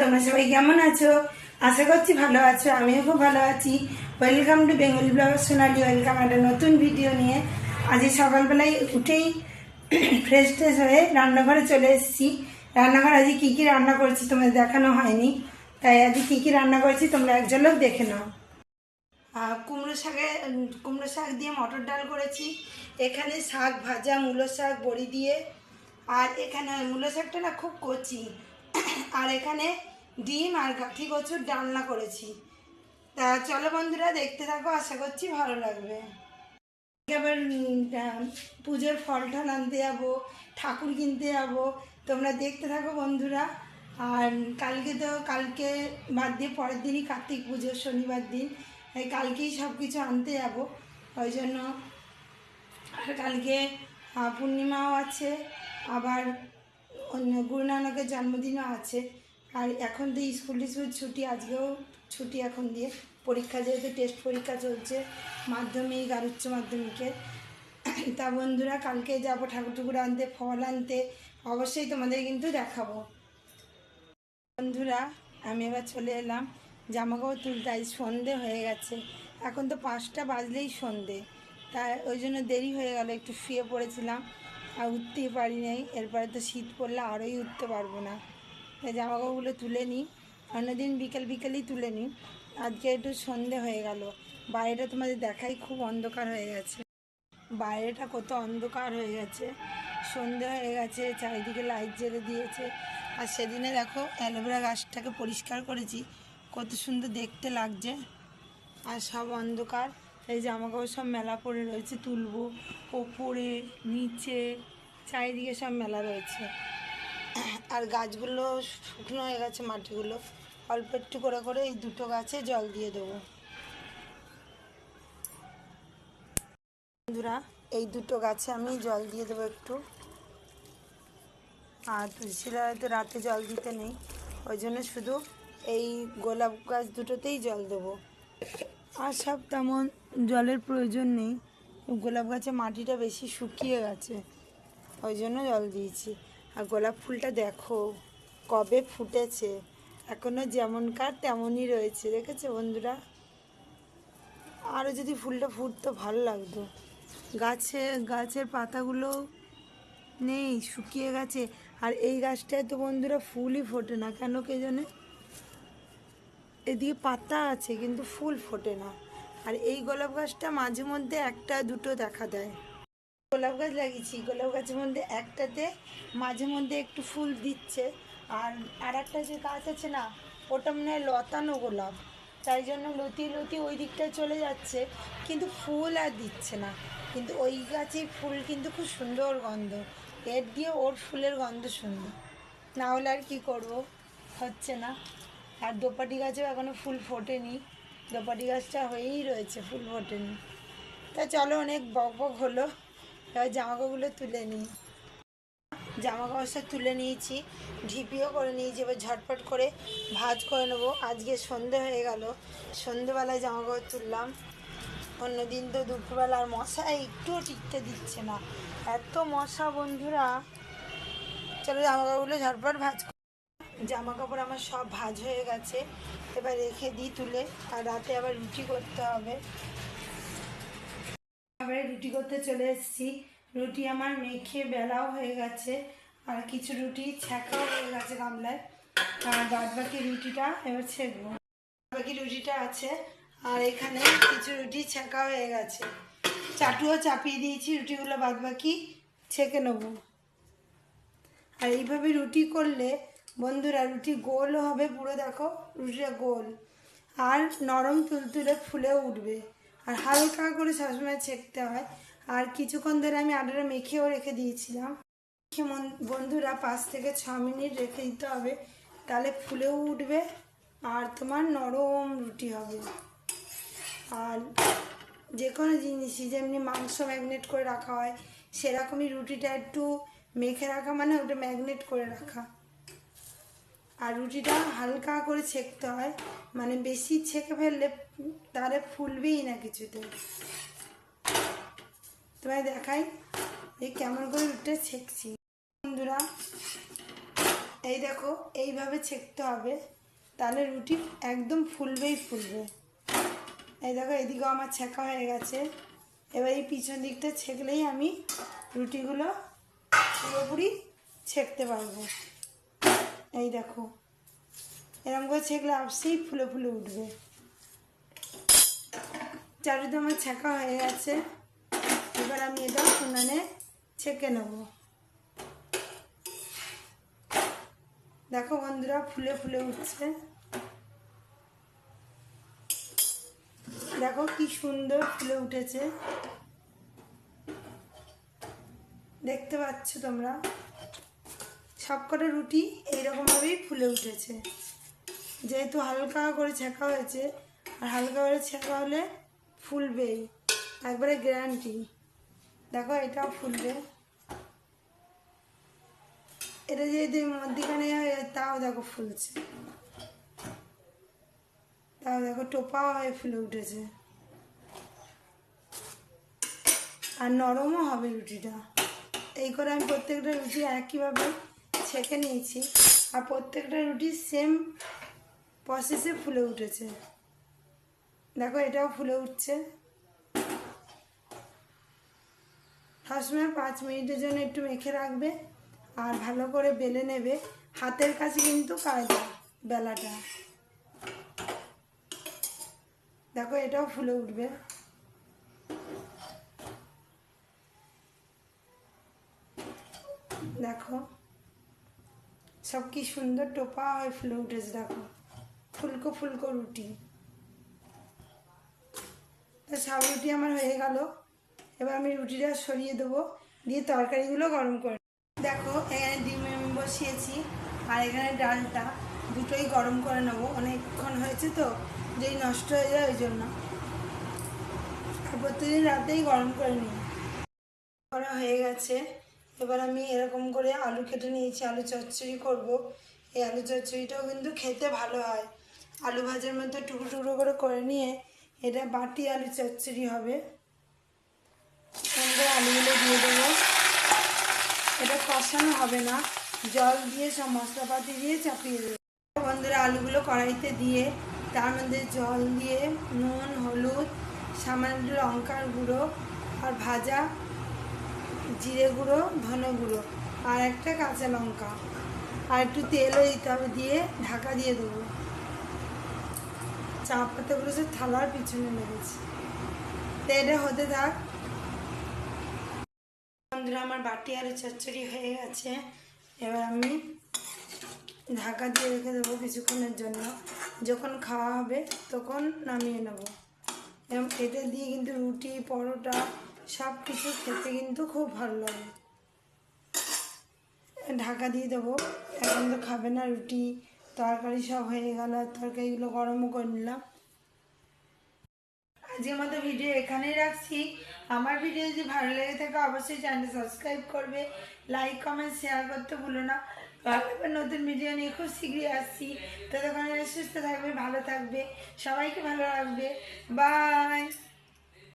তোমরা সবাই কেমন আছো? আশা করছি ভালো আছো, আমিও খুব ভালো আছি। Welcome to Bengali blog Sonali welcome একটা নতুন ভিডিও নিয়ে। আজকে সকালবেলায় উঠেই ফ্রেশ ট্রেশ হয়ে রান্নাঘরে চলে এসেছি। রান্নাঘরে আজকে কী কী রান্না করেছি তোমাদের দেখানো হয়নি। তাই আজকে কী কী রান্না করেছি তোমরা এক ঝলক দেখে নাও। কুমড়ো শাকে কুমড়ো শাক দিয়ে মটর ডাল করেছি। এখানে শাক ভাজা, মূলো শাক, বড়ি দিয়ে। আর এখানে মূলো শাকটা না খুব কচি। আর এখানে ডিম আর কাঠি কচুর ডালনা করেছি। তা চলো বন্ধুরা, দেখতে থাকো, আশা করছি ভালো লাগবে। আবার পুজোর ফল টল আনতে যাব, ঠাকুর কিনতে যাব। তোমরা দেখতে থাকো বন্ধুরা। আর কালকে তো, কালকে বাদ দিয়ে পরের দিনই কার্তিক পুজো, শনিবার দিন। কালকেই সব কিছু আনতে যাব। ওই জন্য, আর কালকে পূর্ণিমাও আছে। আবার গুরু নানকের জন্মদিনও আছে। আর এখন তো স্কুল টিস্কুল ছুটি, আজকেও ছুটি এখন দিয়ে। পরীক্ষা যেহেতু টেস্ট পরীক্ষা চলছে, মাধ্যমিক আর উচ্চ মাধ্যমিকের। তা বন্ধুরা, কালকে যাব ঠাকুর টুকুর আনতে, ফল আনতে। অবশ্যই তোমাদের কিন্তু দেখাবো। বন্ধুরা, আমি এবার চলে এলাম। জামা কাপড় তুলতে, আজ সন্ধে হয়ে গেছে। এখন তো পাঁচটা বাজলেই সন্ধে। তাই ওই জন্য দেরি হয়ে গেল, একটু শুয়ে পড়েছিলাম। আর উঠতেই পারি নাই। এরপরে তো শীত পড়লে আরোই উঠতে পারব না। তাই জামা কাপড়গুলো তুলে নিই। অন্যদিন বিকেল বিকেলই তুলে নিই। আজকে একটু সন্ধে হয়ে গেল। বাইরেটা তোমাদের দেখাই, খুব অন্ধকার হয়ে গেছে। বাইরেটা কত অন্ধকার হয়ে গেছে। সন্ধে হয়ে গেছে, চারিদিকে লাইট জ্বেলে দিয়েছে। আর সেদিনে দেখো অ্যালোভেরা গাছটাকে পরিষ্কার করেছি। কত সুন্দর দেখতে লাগছে। আর সব অন্ধকার। এই জামা কাপড় সব মেলা পড়ে রয়েছে, তুলবো, ওপরে, নিচে, চারিদিকে সব মেলা রয়েছে। আর গাছগুলো শুকনো হয়ে গেছে মাটিগুলো। অল্প একটু করে করে এই দুটো গাছে জল দিয়ে দেবো। বন্ধুরা, এই দুটো গাছে আমি জল দিয়ে দেবো একটু। আর তুলসীরা হয়তো রাতে জল দিতে নেই। ওই জন্য শুধু এই গোলাপ গাছ দুটোতেই জল দেবো। আর সব তেমন জলের প্রয়োজন নেই। গোলাপ গাছে মাটিটা বেশি শুকিয়ে গেছে, ওই জন্য জল দিয়েছি। আর গোলাপ ফুলটা দেখো, কবে ফুটেছে এখনও যেমনকার তেমনই রয়েছে, দেখেছে বন্ধুরা? আরও যদি ফুলটা ফুটতো, ভালো লাগতো। গাছে, গাছের পাতাগুলো নেই, শুকিয়ে গেছে। আর এই গাছটায় তো বন্ধুরা ফুলই ফোটে না, কেন কে জানে? এদিকে পাতা আছে, কিন্তু ফুল ফোটে না। আর এই গোলাপ গাছটা মাঝে মধ্যে একটা, দুটো দেখা দেয়। গোলাপ গাছ লাগিয়েছি, গোলাপ গাছের মধ্যে একটাতে মাঝে মধ্যে একটু ফুল দিচ্ছে। আর আর একটা যে গাছ আছে না, ওটা মনে হয় লতানো গোলাপ। তাই জন্য লতিয়ে লতি ওই দিকটায় চলে যাচ্ছে, কিন্তু ফুল আর দিচ্ছে না। কিন্তু ওই গাছের ফুল কিন্তু খুব সুন্দর গন্ধ। এর দিয়ে ওর ফুলের গন্ধ সুন্দর না হলে আর কি করব? হচ্ছে না। আর দোপাটি গাছেও এখনও ফুল ফোটেনি। দোপাটি গাছটা হয়েই রয়েছে ফুল ফোটেনি তা চলো অনেক বক বক হলো। এবার জামাকাপড়গুলো তুলে নিই। জামা কাপড় সব তুলে নিয়েছি। ঢিপিও করে নিয়েছি। এবার ঝটপট করে ভাজ করে নেব। আজকে সন্ধে হয়ে গেল। সন্ধেবেলায় জামা কাপড় তুললাম। অন্যদিন তো দুপুরবেলা আর মশা একটুও টিকতে দিচ্ছে না। এত মশা বন্ধুরা। চলো জামা কাপড়গুলো ঝটপট ভাজ জামা কাপড় আমার সব ভাজ হয়ে গেছে। এবার রেখে দিই তুলে, আর রাতে আবার রুটি করতে হবে। এবারে রুটি করতে চলে এসেছি। রুটি আমার মেখে বেলাও হয়ে গেছে, আর কিছু রুটি ছ্যাঁকাও হয়ে গেছে গামলায়। আর বাদ বাকি রুটিটা এবার ছেঁকবো। বাকি রুটিটা আছে, আর এখানে কিছু রুটি ছ্যাঁকা হয়ে গেছে। চাটুও চাপিয়ে দিয়েছি, রুটিগুলো বাদ বাকি ছেঁকে নেব। আর এইভাবে রুটি করলে বন্ধুরা, রুটি গোলও হবে, পুরো দেখো, রুটিটা গোল। আর নরম তুলতুলে ফুলেও উঠবে। আর হালকা করে সবসময় ছেঁকতে হয়। আর কিছুক্ষণ ধরে আমি আটাটা মেখেও রেখে দিয়েছিলাম। বন্ধুরা, পাঁচ থেকে ছ মিনিট রেখে দিতে হবে। তাহলে ফুলেও উঠবে, আর তোমার নরম রুটি হবে। আর যে কোনো জিনিসই, যেমনি মাংস ম্যাগনেট করে রাখা হয়, সেরকমই রুটিটা একটু মেখে রাখা মানে ওটা ম্যাগনেট করে রাখা। আর রুটিটা হালকা করে ছেঁকতে হয়। মানে বেশি ছেঁকে ফেললে তাহলে ফুলবেই না কিছুতে। তোমায় দেখাই, এই কেমন করে রুটিটা ছেঁকছি। বন্ধুরা, এই দেখো, এইভাবে ছেঁকতে হবে, তাহলে রুটি একদম ফুলবেই ফুলবে। এই দেখো, এদিকেও আমার ছেঁকা হয়ে গেছে। এবার এই পিছন দিকটা ছেঁকলেই আমি রুটিগুলো পুরোপুরি ছেঁকতে পারব। এই দেখো। এরকম করে ছেঁকলে আপসেই ফুলে ফুলে উঠবে। চারুতে আমার ছেঁকা হয়ে গেছে। এবার আমি এটা উনানে ছেঁকে নেব। দেখো বন্ধুরা, ফুলে ফুলে উঠছে। দেখো কি সুন্দর ফুলে উঠেছে। দেখতে পাচ্ছ তোমরা? সবকটা রুটি এইরকমভাবেই ফুলে উঠেছে। যেহেতু হালকা করে ছেঁকা হয়েছে, আর হালকা করে ছেঁকা হলে ফুলবেই, একবারে গ্যারান্টি দেখো, এটাও ফুলবে। এটা যেহেতু মধ্যিখানে তাও দেখো ফুলছে। তাও দেখো টোপাও হয়ে ফুলে উঠেছে। আর নরমও হবে রুটিটা। এই করে আমি প্রত্যেকটা রুটি একইভাবে ছেঁকে নিয়েছি আর প্রত্যেকটা রুটি সেম প্রসেসে ফুলে উঠেছে। দেখো এটাও ফুলে উঠছে। সবসময় পাঁচ মিনিটের জন্য একটু মেখে রাখবে আর ভালো করে বেলে নেবে। হাতের কাছে কিন্তু কায়দা, বেলাটা। দেখো এটাও ফুলে উঠবে। দেখো। সব কি সুন্দর টোপা হয়ে ফুলে উঠেছে দেখো। ফুলকো ফুলকো রুটি। সব রুটি আমার হয়ে গেল। এবার আমি রুটিটা সরিয়ে দেবো। দিয়ে তরকারিগুলো গরম করে দেখো, এখানে ডিম আমি বসিয়েছি আর এখানে ডালটা দুটোই গরম করে নেব। অনেকক্ষণ হয়েছে তো, যেই নষ্ট হয়ে যায় ওই জন্য। আর প্রত্যেকদিন রাতেই গরম করে নিই। করা হয়ে গেছে। এবার আমি এরকম করে আলু কেটে নিয়েছি, আলু চচ্চড়ি করব। এই আলু চচ্চড়িটাও কিন্তু খেতে ভালো হয়। আলু ভাজার মধ্যে টুকরো টুকরো করে করে নিয়ে এটা বাটি আলু চচ্চড়ি হবে। আমরা আলুগুলো দিয়ে দেবো। এটা কষানো হবে না, জল দিয়ে সব মশলাপাতি দিয়ে চাপিয়ে দেবো। বন্ধুরা, আলুগুলো কড়াইতে দিয়ে তার মধ্যে জল দিয়ে, নুন, হলুদ, সামান্য লঙ্কার গুঁড়ো আর ভাজা জিরে গুঁড়ো, ধনে গুঁড়ো আর একটা কাঁচা লঙ্কা। আর একটু তেলও দিতে হবে, দিয়ে ঢাকা দিয়ে দেবো। চা পাতাগুলো সব থালার পিছনে লেগেছে। তো এটা হতে থাক। বন্ধুরা, আমার বাটি আলু চচ্চড়ি হয়ে গেছে। এবার আমি ঢাকা দিয়ে রেখে দেবো কিছুক্ষণের জন্য। যখন খাওয়া হবে, তখন নামিয়ে নেব। এবং এটা দিয়ে কিন্তু রুটি, পরোটা সব কিছু খেতে কিন্তু খুব ভালো লাগে। ঢাকা দিয়ে দেবো। এখন তো খাবে না রুটি, তরকারি সব হয়ে গেল, তরকারিগুলো গরমও করে নিলাম। আজকের মতো ভিডিও এখানেই রাখছি। আমার ভিডিও যদি ভালো লেগে থাকে অবশ্যই চ্যানেলটা সাবস্ক্রাইব করবে, লাইক, কমেন্ট, শেয়ার করতে ভুলো না। এবার নতুন ভিডিও নিয়ে খুব শীঘ্রই আসছি। ততক্ষণ সুস্থ থাকবে, ভালো থাকবে, সবাইকে ভালো রাখবে। বাই!